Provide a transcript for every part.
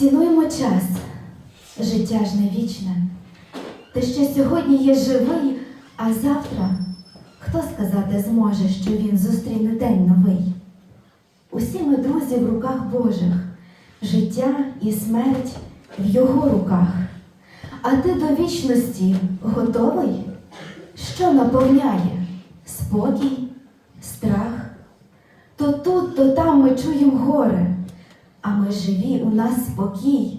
Цінуємо час, життя ж не вічне. Ти ще сьогодні є живий, а завтра хто сказати зможе, що він зустріне день новий? Усі ми друзі в руках Божих, життя і смерть в його руках. А ти до вічності готовий? Що наповняє? Спокій, страх? То тут, то там ми чуємо горе, а ми живі, у нас спокій.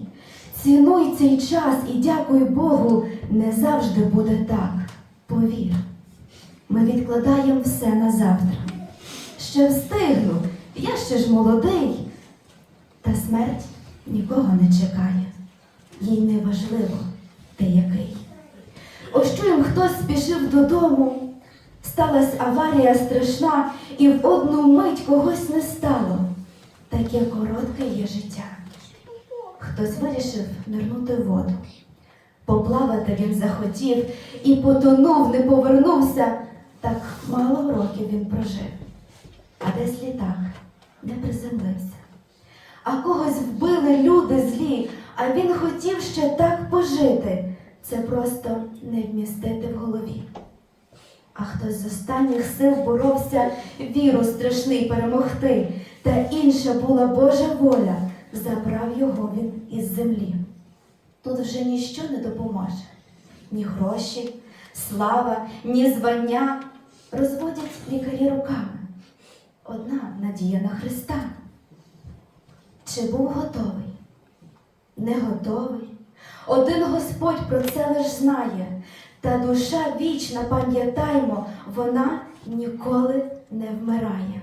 Цінуй цей час і дякуй Богу, не завжди буде так. Повір, ми відкладаємо все на завтра. Ще встигну, я ще ж молодий. Та смерть нікого не чекає. Їй не важливо, ти який. Ось чуєм, хтось спішив додому. Сталась аварія страшна, і в одну мить когось не стало. Таке коротке є життя. Хтось вирішив нирнути в воду. Поплавати він захотів і потонув, не повернувся. Так мало років він прожив, а десь літак не приземлився. А когось вбили люди злі, а він хотів ще так пожити. Це просто не вмістити в голові. А хтось з останніх сил боровся віру страшний перемогти, та інша була Божа воля, забрав його він із землі. Тут вже ніщо не допоможе, ні гроші, слава, ні звання розводять лікарі руками. Одна надія на Христа. Чи був готовий? Не готовий. Один Господь про це лиш знає, та душа вічна, пам'ятаймо, вона ніколи не вмирає.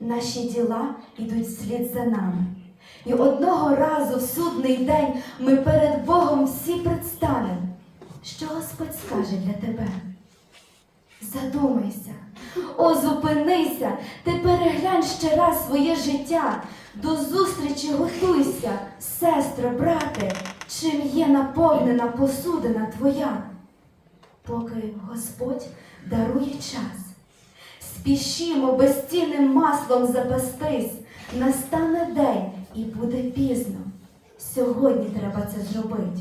Наші діла йдуть вслід за нами. І одного разу в судний день ми перед Богом всі предстанемо. Що Господь скаже для тебе? Задумайся, о, зупинися, ти переглянь ще раз своє життя. До зустрічі готуйся, сестро, брате, чим є наповнена посудина твоя, поки Господь дарує час. Спішімо безцінним маслом запастись, настане день і буде пізно. Сьогодні треба це зробити.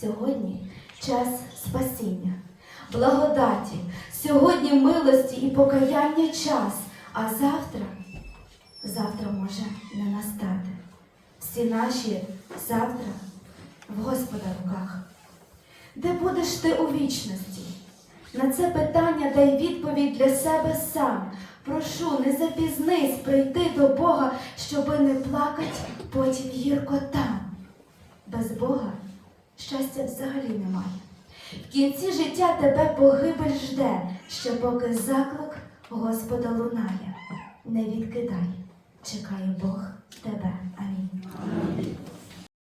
Сьогодні час спасіння, благодаті, сьогодні милості і покаяння час, а завтра, завтра може не настати. Всі наші завтра в Господа руках. Де будеш ти у вічності? На це питання дай відповідь для себе сам. Прошу, не запізнись прийти до Бога, щоби не плакать потім гірко там. Без Бога щастя взагалі немає. В кінці життя тебе погибель жде, ще поки заклик Господа лунає. Не відкидай, чекає Бог тебе. Амінь.